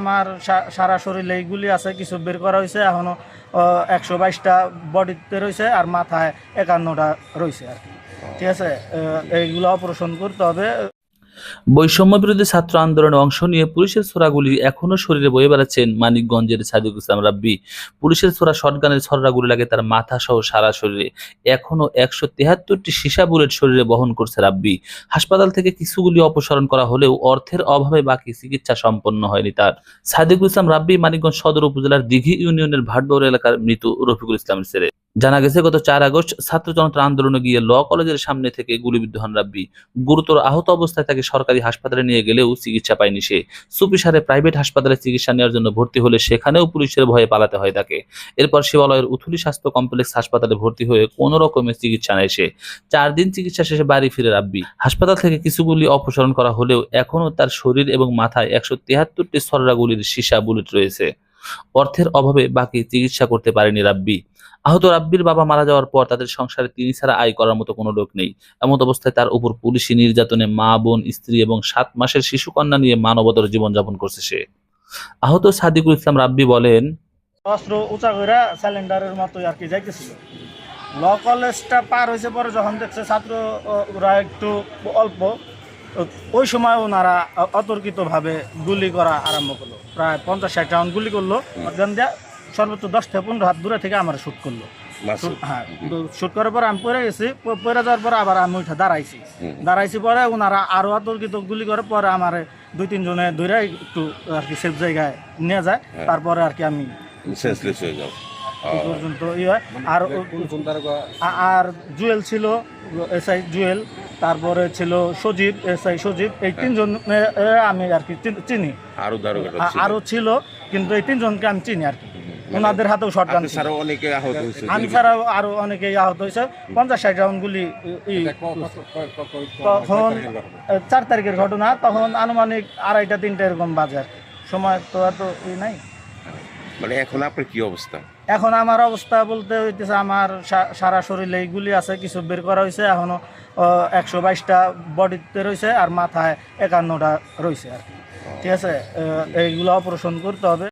আমার সারা শরীরে এইগুলি আছে, কিছু বের করা হয়েছে এখনও একশো বাইশটা বডিতে রয়েছে আর মাথায় একান্নটা রয়েছে আর কি। ঠিক আছে? এইগুলো অপারেশন করতে হবে। বৈষম্য বিরোধী ছাত্র আন্দোলনে অংশ নিয়ে পুলিশের ছোড়াগুলি এখনও শরীরে বয়ে বেড়াচ্ছেন মানিকগঞ্জের সাদিক ইসলাম রাব্বি। পুলিশের ছোড়া শটগানের ছড়াগুলি লাগে তার মাথা সহ সারা শরীরে। এখনও একশো তেহাত্তরটি সীসা বুলেট শরীরে বহন করছে রাব্বি। হাসপাতাল থেকে কিছুগুলি অপসারণ করা হলেও অর্থের অভাবে বাকি চিকিৎসা সম্পন্ন হয়নি তার। সাদিকুল ইসলাম রাব্বি, মানিকগঞ্জ সদর উপজেলার দিঘি ইউনিয়নের ভাটবৌর এলাকার মৃত রফিকুল ইসলামের ছেলে। জানা গেছে, গত চার আগস্ট ছাত্র জনতার আন্দোলনে গিয়ে ল কলেজের সামনে থেকে গুলিবিদ্ধ হন রাব্বি। গুরুতর আহত অবস্থায় তাকে সরকারি হাসপাতালে নিয়ে গেলেও চিকিৎসা পায়নি সে। সুপিসারে প্রাইভেট হাসপাতালে চিকিৎসা নেওয়ার জন্য ভর্তি হলে সেখানেও পুলিশের ভয়ে পালাতে হয় তাকে। এরপর শিবালয়ের উথুলি স্বাস্থ্য কমপ্লেক্স হাসপাতালে ভর্তি হয়ে কোনো রকমের চিকিৎসা নেয় সে। চার দিন চিকিৎসা শেষে বাড়ি ফিরে রাব্বি। হাসপাতাল থেকে কিছু গুলি অপসারণ করা হলেও এখনও তার শরীর এবং মাথায় একশো তিয়াত্তরটি সররা গুলির সীসা বুলেট রয়েছে। অর্থের অভাবে বাকি চিকিৎসা করতে পারেনি রাব্বি। আহত রাব্বির বাবা মারা যাওয়ার পর তাদের সংসারে তিনি ছাড়া আয় করার মতো কোনো লোক নেই। এমন অবস্থায় তার উপর পুলিশি নির্যাতনে মা, বোন, স্ত্রী এবং সাত মাসের শিশু কন্যা নিয়ে মানবতর জীবনযাপন করছে সে। আহত সাদিকুল ইসলাম রাব্বি বলেন, অস্ত্র উঁচা করে সিলিন্ডারের মতোই আর কি যাইতেছিল। ল কলেজটা পার হয়েছে পরে যখন দেখছে ছাত্র ওরা একটু অল্প ওই সময় ওনারা অতর্কিতভাবে গুলি করা আরম্ভ করল। প্রায় পঞ্চাশ ষাট রাউন্ড গুলি করল। ওখান দিয়ে সর্বোচ্চ দশ থেকে পনেরো হাত দূরে থেকে আমার শ্যুট করল। হ্যাঁ শ্যুট করার পর আমি পড়ে গেছি। পড়ে যাওয়ার পরে আবার আমি উঠে দাঁড়াইছি। দাঁড়াইছি পরে ওনারা আরও অতর্কিত গুলি করার পরে আমার দুই তিনজনে ধরে একটু আর কি সেফ জায়গায় নিয়ে যায়। হ্যাঁ। তারপরে আর কি আমি সেন্সলেস হয়ে যাও। পর্যন্ত ই হয়। আর আর জুয়েল ছিল এসআই জুয়েল তারপরে ছিল সজীব এসআই সজীব এই তিনজন এ- এ আমি আর কি চিন- চিনি। আরও দারোগা ছিল। কিন্তু এই তিনজনকে আমি চিনি আর কি। ওনাদের হাতেও শর্ট ছাড়াও অনেকে আহত হয়েছে। আমি ছাড়াও আরও অনেকেই আহত হয়েছে। পঞ্চাশ ষাট রাউন্ড গুলি ই- তখন চার তারিখের ঘটনা। তখন আনুমানিক আড়াইটা তিনটা এরকম বাজার সময় তো এত ই নাই। মানে এখন আপনার কি অবস্থা? এখন আমার অবস্থা বলতে হইতেছে আমার সারা শরীরে এইগুলি আছে কিছু বের করা হয়েছে এখনও একশো বাইশটা বডিতে রয়েছে আর মাথায় একান্নটা রয়েছে আর ঠিক আছে? এইগুলো অপারেশন করতে হবে।